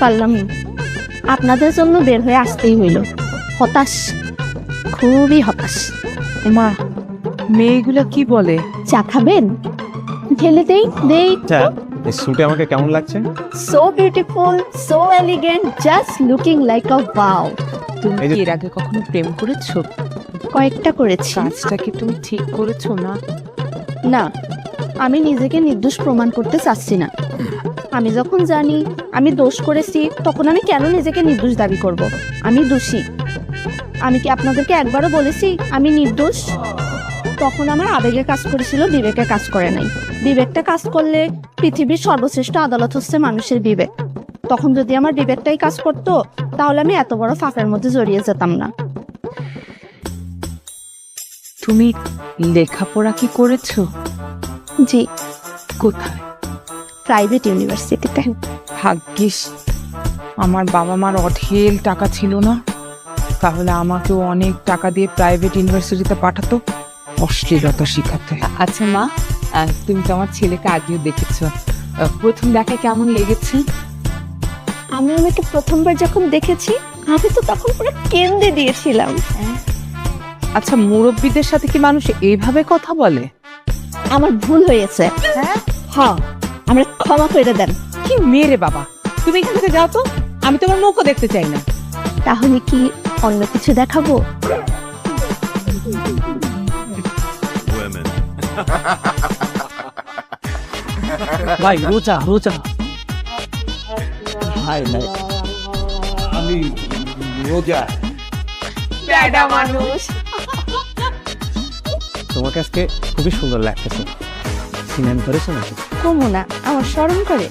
পারলাম আপনাদের জন্য বের হয়ে আসতেই হইল। হতাশ খুবই হতাশ। মা মেয়েগুলো কি বলে? চা খাবেন? ঢেলে দেই দেই। এই স্যুটে আমাকে কেমন লাগছে? So beautiful so elegant just looking like a wow তুমি কি এর আগে কখনো প্রেম করেছ? কয়েকটা করেছি। কাজটা কি তুমি ঠিক করেছ না? না আমি নিজেকে নির্দোষ প্রমাণ করতে চাচ্ছি না। আমি যখন জানি, আমি দোষ করেছি, তখন আমি কেন নিজেকে নির্দোষ দাবি করব? আমি দোষী। আমি কি আপনাদেরকে একবারও বলেছি, আমি নির্দোষ? তখন আমার আবেগে কাজ করেছিল, বিবেকে কাজ করে নাই। বিবেকটা কাজ করলে পৃথিবীর সর্বশ্রেষ্ঠ আদালত হচ্ছে মানুষের বিবেক। তখন যদি আমার বিবেকটাই কাজ করতো, তাহলে আমি এত বড় ফাঁকের মধ্যে জড়িয়ে যেতাম না। তুমি লেখাপড়া কি করেছ? জি। কোথায়? প্রাইভেট ইউনিভার্সিটিতে ভাগ্যিস আমার বাবা মার অঢেল টাকা ছিল না। তাহলে আমাকেও অনেক টাকা দিয়ে প্রাইভেট ইউনিভার্সিটিতে পাঠাতো? অশ্লীলতা শিখাতে। আচ্ছা মা আহ, তুমি তো আমার ছেলেকে আগেও দেখেছ। আহ, প্রথম দেখায় কেমন লেগেছে? আমি আমাকে প্রথমবার যখন দেখেছি আমি তো তখন পুরো কেন্দ্রে দিয়েছিলাম। আচ্ছা মুরব্বীদের সাথে কি মানুষ এইভাবে কথা বলে? আমার ভুল হয়েছে। হ্যাঁ? আমরা ক্ষমা করে দেন। কি মেরে বাবা? তুমি এখান থেকে যাও তো। আমি তোমার মুখও দেখতে চাই না। তাহলে কি অন্য কিছু দেখাবো? ভাই রোজা রোজা। ভাই ভাই আমি রোজা। প্যাডা মানুষ। তোমাকে আজকে খুবই সুন্দর লাগতেছে। সিনেম করেছ নাকি? কমু না আমার স্মরণ করে।